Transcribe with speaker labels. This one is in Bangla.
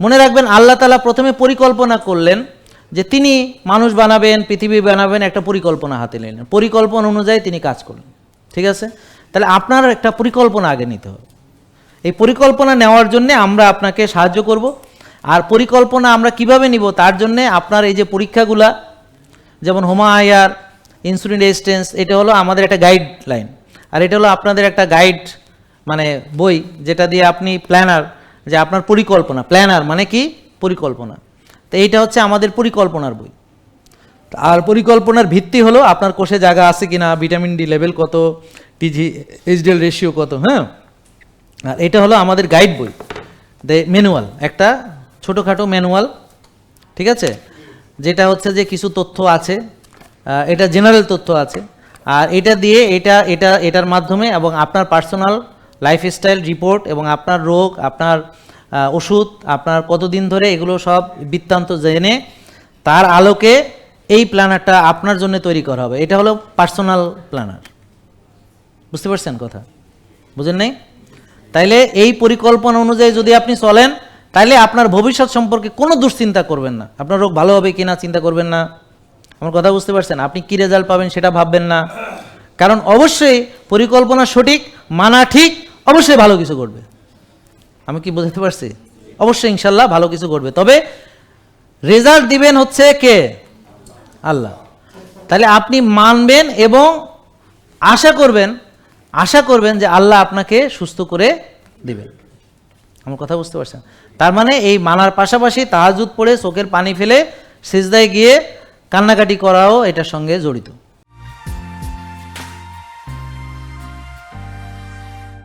Speaker 1: মনে রাখবেন, আল্লাহ তালা প্রথমে পরিকল্পনা করলেন যে তিনি মানুষ বানাবেন, পৃথিবী বানাবেন, একটা পরিকল্পনা হাতে নিলেন। পরিকল্পনা অনুযায়ী তিনি কাজ করলেন। ঠিক আছে? তাহলে আপনার একটা পরিকল্পনা আগে নিতে হবে। এই পরিকল্পনা নেওয়ার জন্য আমরা আপনাকে সাহায্য করব। আর পরিকল্পনা আমরা কীভাবে নিব তার জন্য আপনার এই যে পরীক্ষাগুলা, যেমন হোমা আয়ার, ইনসুলিন রেজিস্ট্যান্স, এটা হলো আমাদের একটা গাইডলাইন। আর এটা হলো আপনাদের একটা গাইড মানে বই, যেটা দিয়ে আপনি প্ল্যানার যে আপনার পরিকল্পনা প্ল্যানার মানে কি? পরিকল্পনা। তো এইটা হচ্ছে আমাদের পরিকল্পনার বই। আর পরিকল্পনার ভিত্তি হলো আপনার কোষে জায়গা আছে কি না ভিটামিন ডি লেভেল কত টিজি এইচডিএল রেশিও কত হ্যাঁ? আর এটা হলো আমাদের গাইড বই। দে ম্যানুয়াল একটা ছোটোখাটো ম্যানুয়াল ঠিক আছে? যেটা হচ্ছে যে কিছু তথ্য আছে এটা জেনারেল তথ্য আছে। আর এটা দিয়ে এটা এটা, এটার মাধ্যমে এবং আপনার পার্সোনাল লাইফস্টাইল রিপোর্ট এবং আপনার রোগ, আপনার ওষুধ, আপনার কতদিন ধরে এগুলো সব বৃত্তান্ত জেনে তার আলোকে এই প্ল্যানারটা আপনার জন্য তৈরি করা হবে। এটা হলো পার্সোনাল প্ল্যানার বুঝতে পারছেন কথা? বুঝেন নাই? তাইলে এই পরিকল্পনা অনুযায়ী যদি আপনি চলেন, তাইলে আপনার ভবিষ্যৎ সম্পর্কে কোনো দুশ্চিন্তা করবেন না। আপনার রোগ ভালো হবে কিনা চিন্তা করবেন না। আমার কথা বুঝতে পারছেন? আপনি কী রেজাল্ট পাবেন সেটা ভাববেন না। কারণ অবশ্যই পরিকল্পনা সঠিক, মানা ঠিক অবশ্যই ভালো কিছু করবে আমি কি বোঝাতে পারছি? অবশ্যই ইনশাল্লাহ ভালো কিছু করবে তবে রেজাল্ট দিবেন হচ্ছে কে? আল্লাহ। তাহলে আপনি মানবেন এবং আশা করবেন আশা করবেন যে আল্লাহ আপনাকে সুস্থ করে দিবেন। আমার কথা বুঝতে পারছেন? তার মানে এই মানার পাশাপাশি তাহাজুদ পড়ে চোখের পানি ফেলে সেজদায় গিয়ে কান্নাকাটি করাও এটার সঙ্গে জড়িত।